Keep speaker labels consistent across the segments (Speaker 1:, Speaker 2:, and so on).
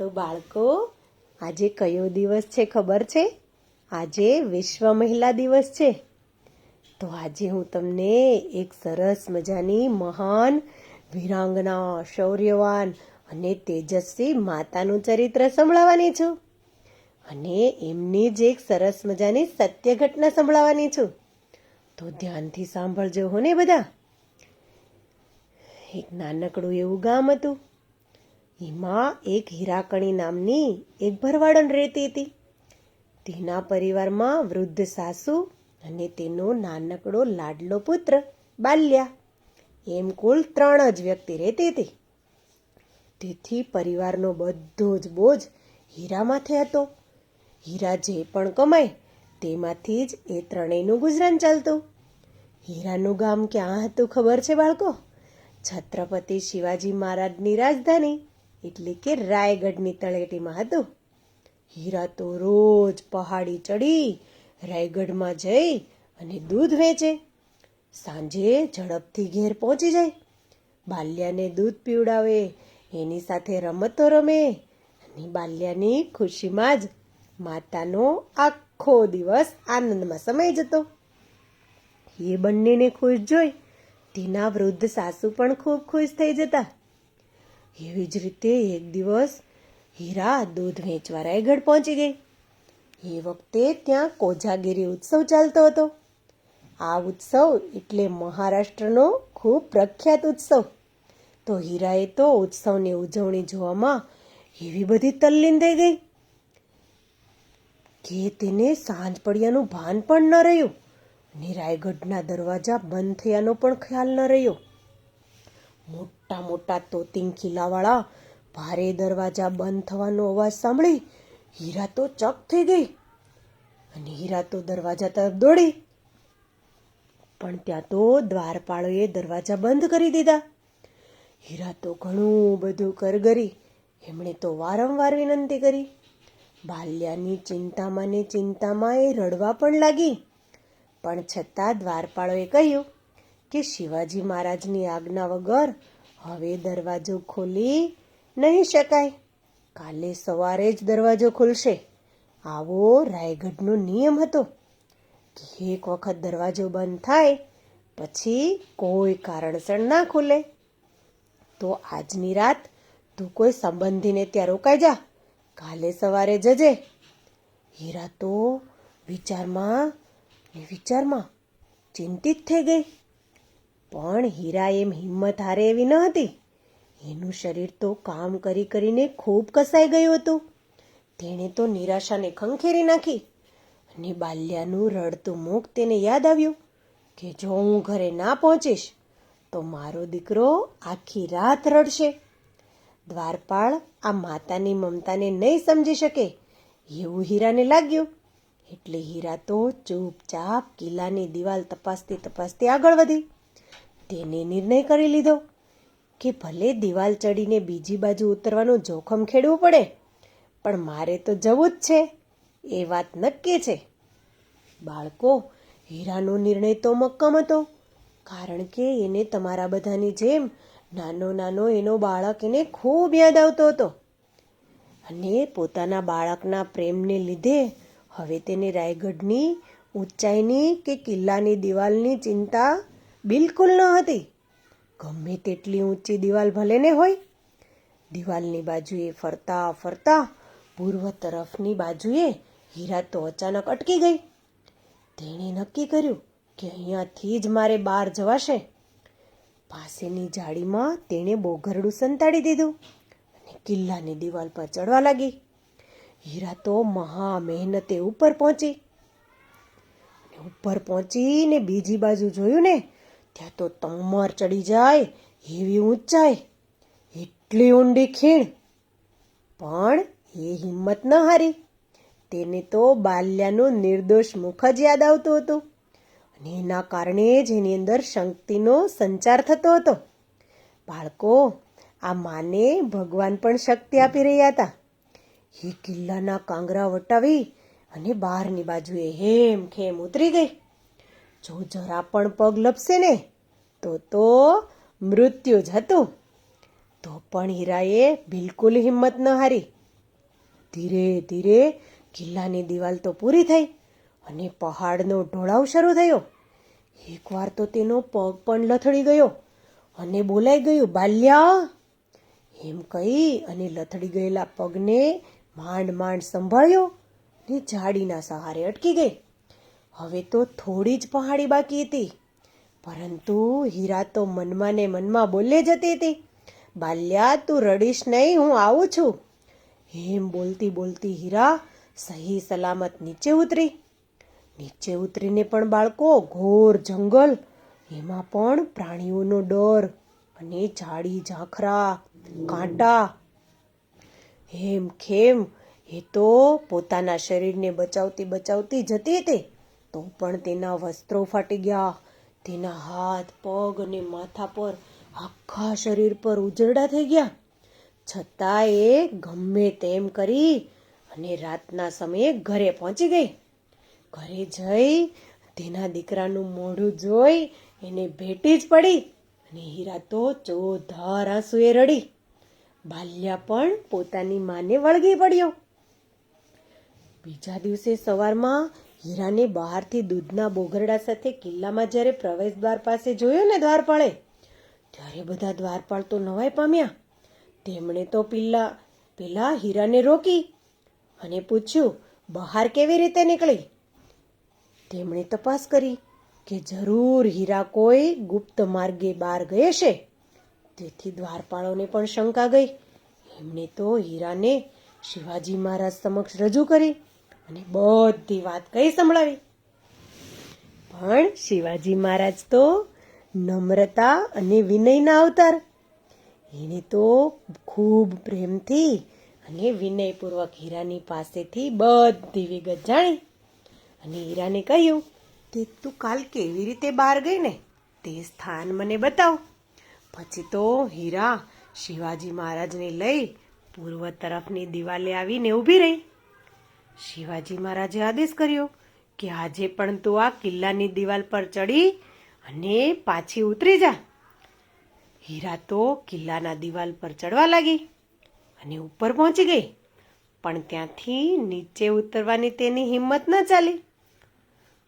Speaker 1: તો બાળકો, આજે કયો દિવસ છે ખબર છે? આજે વિશ્વ મહિલા દિવસ છે. તો આજે હું તમને એક સરસ મજાની મહાન, વીરાંગના, શૌર્યવાન અને તેજસ્વી માતાનું ચરિત્ર સંભળાવવાની છું. અને એમની જ એક સરસ મજાની સત્ય ઘટના સંભળાવવાની છું. તો ધ્યાનથી સાંભળજો હો ને બધા. એક નાનકડું એવું ગામ હતું. એમાં એક હીરાકણી નામની એક ભરવાડન રહેતી હતી. તેના પરિવારમાં વૃદ્ધ સાસુ અને તેનો નાનકડો લાડલો પુત્ર બાલ્યા. એમ કુલ ત્રણ જ વ્યક્તિ રહેતી હતી. તેથી પરિવારનો બધો જ બોજ હીરા માથે હતો. હીરા જે પણ કમાય તેમાંથી જ એ ત્રણેયનું ગુજરાન ચાલતું. હીરાનું ગામ ક્યાં હતું ખબર છે બાળકો? છત્રપતિ શિવાજી મહારાજની રાજધાની એટલે કે રાયગઢની તળેટીમાં હતું. હીરા તો રોજ પહાડી ચડી, રાયગઢમાં જઈ અને દૂધ વેચે. સાંજે ઝડપથી ઘેર પહોંચી જાય. બાલ્યાને દૂધ પીવડાવે, એની સાથે રમતો રમે અને બાલ્યાની ખુશીમાં જ માતાનો આખો દિવસ આનંદમાં સમય જતો. એ બંનેને ખુશ જોઈ તેના વૃદ્ધ સાસુ પણ ખૂબ ખુશ થઈ જતા. એવી જ રીતે એક દિવસ હીરા દૂધ વેચવા રાયગઢ પહોંચી ગઈ. એ વખતે ત્યાં કોજાગીરી ઉત્સવ ચાલતો હતો. આ ઉત્સવ એટલે મહારાષ્ટ્રનો ખૂબ પ્રખ્યાત ઉત્સવ. તો હીરાએ તો ઉત્સવની ઉજવણી જોવામાં એવી બધી તલ્લીન થઈ ગઈ કે તેને સાંજ પડ્યાનું ભાન પણ ન રહ્યું અને રાયગઢના દરવાજા બંધ થયાનો પણ ખ્યાલ ન રહ્યો. મોટા મોટા તોતિંગ ખીલાવાળા, ભારે દરવાજા બંધ થવાનો અવાજ સાંભળી હીરા તો ચક થઈ ગઈ અને હીરા તો દરવાજા તરફ દોડી. પણ ત્યાં તો દ્વારપાળોએ દરવાજા બંધ કરી દીધા. હીરા તો ઘણું બધું કરગરી, એમણે તો વારંવાર વિનંતી કરી. બાલ્યાની ચિંતામાં ને ચિંતામાં એ રડવા પણ લાગી. પણ છતાં દ્વારપાળોએ કહ્યું કે શિવાજી મહારાજની આજ્ઞા વગર હવે દરવાજો ખોલી નહીં શકાય. કાલે સવારે જ દરવાજો ખુલશે. આવો રાયગઢનો નિયમ હતો. કે એક વખત દરવાજો બંધ થાય, પછી કોઈ કારણસર ના ખુલે. તો આજની રાત તું કોઈ સંબંધીને ત્યાં રોકાઈ જા. કાલે સવારે જજે. હીરા તો વિચારમાં ને વિચારમાં ચિંતિત થઈ ગઈ. પણ હીરા એમ હિંમત હારે એવી ન હતી. એનું શરીર તો કામ કરી કરીને ખૂબ કસાઈ ગયું હતું. તેણે તો નિરાશાને ખંખેરી નાખી અને બાલ્યાનું રડતું મુખ તેને યાદ આવ્યું કે જો હું ઘરે ના પહોંચીશ, તો મારો દીકરો આખી રાત રડશે. દ્વારપાળ આ માતાની મમતાને નહીં સમજી શકે એવું હીરાને લાગ્યું. એટલે હીરા તો ચૂપચાપ કિલ્લાની દિવાલ તપાસતી તપાસતી આગળ વધી. તેને નિર્ણય કરી લીધો કે ભલે દિવાલ ચડીને બીજી બાજુ ઉતરવાનું જોખમ ખેડવું પડે, પણ મારે તો જવું જ છે, એ વાત નક્કી છે. બાળકો, હીરાનો નિર્ણય તો મક્કમ હતો, કારણ કે એને તમારા બધાની જેમ નાનો નાનો એનો બાળક એને ખૂબ યાદ આવતો હતો. અને પોતાના બાળકના પ્રેમને લીધે હવે તેને રાયગઢની, ઊંચાઈની કે કિલ્લાની દિવાલની ચિંતા બિલકુલ ન હતી. ગમે તેટલી ઊંચી દિવાલ ભલે ને હોય, દિવાલની બાજુએ ફરતા ફરતા પૂર્વ તરફની બાજુએ હીરા તો અચાનક અટકી ગઈ. તેણે નક્કી કર્યું કે અહીંયાથી જ મારે બહાર જવાશે. પાસેની જાળીમાં તેણે બોઘરડું સંતાડી દીધું અને કિલ્લાની દિવાલ પર ચડવા લાગી. હીરા તો મહા મહેનતે ઉપર પહોંચી. ઉપર પહોંચીને બીજી બાજુ જોયું ને ત્યાં તો તમર ચડી જાય, એવી ઊંચાઈ, એટલી ઊંડી ખીણ. પણ એ હિંમત ન હારી. તેને તો બાલ્યાનું નિર્દોષ મુખ જ યાદ આવતું હતું. અને એના કારણે જ એની અંદર શક્તિનો સંચાર થતો હતો. બાળકો, આ માને ભગવાન પણ શક્તિ આપી રહ્યા હતા. એ કિલ્લાના કાંગરા વટાવી અને બહારની બાજુએ હેમ ખેમ ઉતરી ગઈ. જો જરા પણ પગ લપસે ને, તો તો મૃત્યુ જ હતું. તો પણ હીરાએ બિલકુલ હિંમત ન હારી. ધીરે ધીરે કિલ્લાની દિવાલ તો પૂરી થઈ અને પહાડનો ઢોળાવ શરૂ થયો. એકવાર તો તેનો પગ પણ લથડી ગયો અને બોલાઈ ગયું, બાલ્યા! એમ કહી અને લથડી ગયેલા પગને માંડ માંડ સંભાળ્યો ને જાડીના સહારે અટકી ગઈ. હવે તો થોડી જ પહાડી બાકી હતી. પરંતુ હીરા તો મનમાં ને મનમાં બોલે જતી હતી. બાલ્યા, તું રડીશ નહીં, હું આવું છું. હેમ બોલતી બોલતી હીરા સહી સલામત નીચે ઉતરી. નીચે ઉતરીને પણ બાળકો, ઘોર જંગલ, એમાં પણ પ્રાણીઓનો ડર અને ઝાડી ઝાંખરા, કાંટા. હેમ ખેમ, એ તો પોતાના શરીરને બચાવતી બચાવતી જતી હતી. તો પણ તેના વસ્ત્રો ફાટી ગયા. તેના હાથ, પગ અને માથા પર આખા શરીર પર ઉજરડા થઈ ગયા. છતાં એ ગમે તેમ કરી અને રાતના સમયે ઘરે પહોંચી ગઈ. ઘરે જઈ તેના દીકરાનું મોઢું જોઈ એને ભેટી જ પડી અને હીરા તો ચોધાર આંસુએ રડી. બાલ્યા પણ પોતાની માને વળગી પડ્યો. બીજા દિવસે સવારમાં હીરાને બહારથી દૂધના બોગરડા સાથે કિલ્લામાં જ્યારે પ્રવેશ દ્વાર પાસે જોયો ને દ્વારપાળે, ત્યારે બધા દ્વારપાળ તો નવાઈ પામ્યા. તેમણે તો પિલ્લા, પેલા હીરાને રોકી અને પૂછ્યું, બહાર કેવી રીતે નીકળી? તેમણે તપાસ કરી કે જરૂર હીરા કોઈ ગુપ્ત માર્ગે બહાર ગયે છે. તેથી દ્વારપાળોને પણ શંકા ગઈ. એમણે તો હીરાને શિવાજી મહારાજ સમક્ષ રજૂ કરી અને બધી વાત કઈ સંભળાવી. પણ શિવાજી મહારાજ તો નમ્રતા અને વિનયના અવતાર. એને તો ખૂબ પ્રેમથી અને વિનયપૂર્વક હીરાની પાસેથી બધી વિગત જાણી. અને હીરાને કહ્યું કે, તું કાલ કેવી રીતે બહાર ગઈ ને તે સ્થાન મને બતાવ. પછી તો હીરા શિવાજી મહારાજને લઈ પૂર્વ તરફની દિવાલે આવીને ઊભી રહી. શિવાજી મહારાજે આદેશ કર્યો કે આજે પણ તું આ કિલ્લાની દિવાલ પર ચડી અને પાછી ઉતરી જા. હીરા તો કિલ્લાના દિવાલ પર ચડવા લાગી અને ઉપર પહોંચી ગઈ, પણ ત્યાંથી નીચે ઉતરવાની તેની હિંમત ન ચાલી.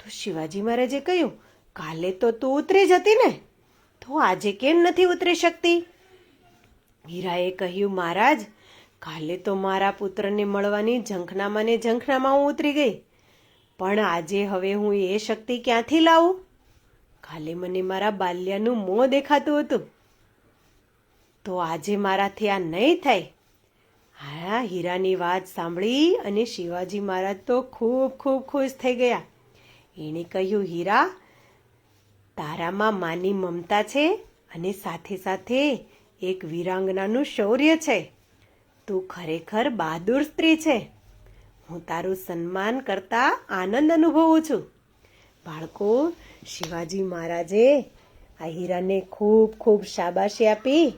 Speaker 1: તો શિવાજી મહારાજે કહ્યું, કાલે તો તું ઉતરી જતી ને, તો આજે કેમ નથી ઉતરી શકતી? હીરાએ કહ્યું, મહારાજ કાલે તો મારા પુત્રને મળવાની ઝંખનામાં ને ઝંખનામાં હું ઉતરી ગઈ. પણ આજે હવે હું એ શક્તિ ક્યાંથી લાવું? કાલે મને મારા બાલ્યાનું મોં દેખાતું હતું. તો આજે મારાથી આ નહીં થાય. હા, હીરાની વાત સાંભળી અને શિવાજી મહારાજ તો ખૂબ ખૂબ ખુશ થઈ ગયા. એણે કહ્યું, હીરા, તારામાં માની મમતા છે અને સાથે સાથે એક વીરાંગનાનું શૌર્ય છે. તું ખરેખર બહાદુર સ્ત્રી છે. હું તારું સન્માન કરતા આનંદ અનુભવું છું. બાળકો, શિવાજી મહારાજે આ હીરાને ખૂબ ખૂબ શાબાશી આપી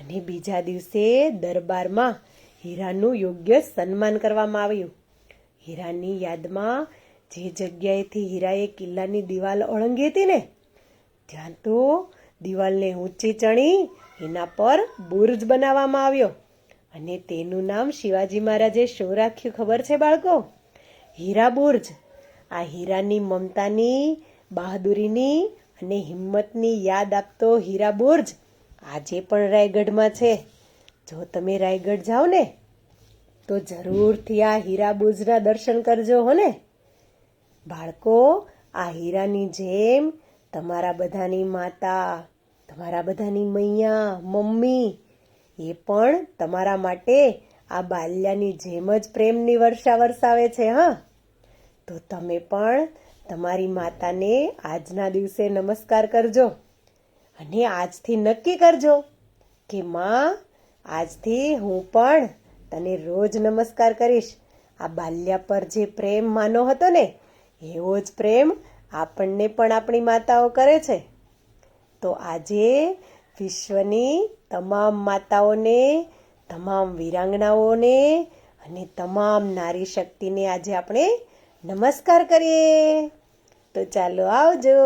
Speaker 1: અને બીજા દિવસે દરબારમાં હીરાનું યોગ્ય સન્માન કરવામાં આવ્યું. હીરાની યાદમાં જે જગ્યાએથી હીરાએ કિલ્લાની દિવાલ ઓળંગી હતી ને, ત્યાં તો દિવાલને ઊંચી ચણી, એના પર બુર્જ બનાવવામાં આવ્યો. અને તેનું નામ શિવાજી મહારાજે શું રાખ્યું ખબર છે, બાળકો? હીરા બુર્જ. આ હીરાની મમતાની, બહાદુરીની અને હિંમતની યાદ આપતો હીરા બુર્જ આજે પણ રાયગઢમાં છે. જો તમે રાયગઢ જાઓ ને, તો જરૂરથી આ હીરા બુર્જના દર્શન કરજો, હો ને? બાળકો, આ હીરાની જેમ તમારા બધાની માતા, તમારા બધાની મૈયા, મમ્મી એ પણ તમારા માટે આ બાલ્યાની જેમ જ પ્રેમની વર્ષા વરસાવે છે, હા? તો તમે પણ તમારી માતાને આજના દિવસે નમસ્કાર કરજો અને આજથી નક્કી કરજો કે માં, આજથી હું પણ તને રોજ નમસ્કાર કરીશ. આ બાલ્યા પર જે પ્રેમ માનો હતો ને, એવો જ પ્રેમ આપણને પણ આપણી માતાઓ કરે છે. તો આજે વિશ્વની તમામ માતાઓને, તમામ વીરાંગનાઓને અને તમામ નારી શક્તિને આજે આપણે નમસ્કાર કરીએ. તો ચાલો આવજો.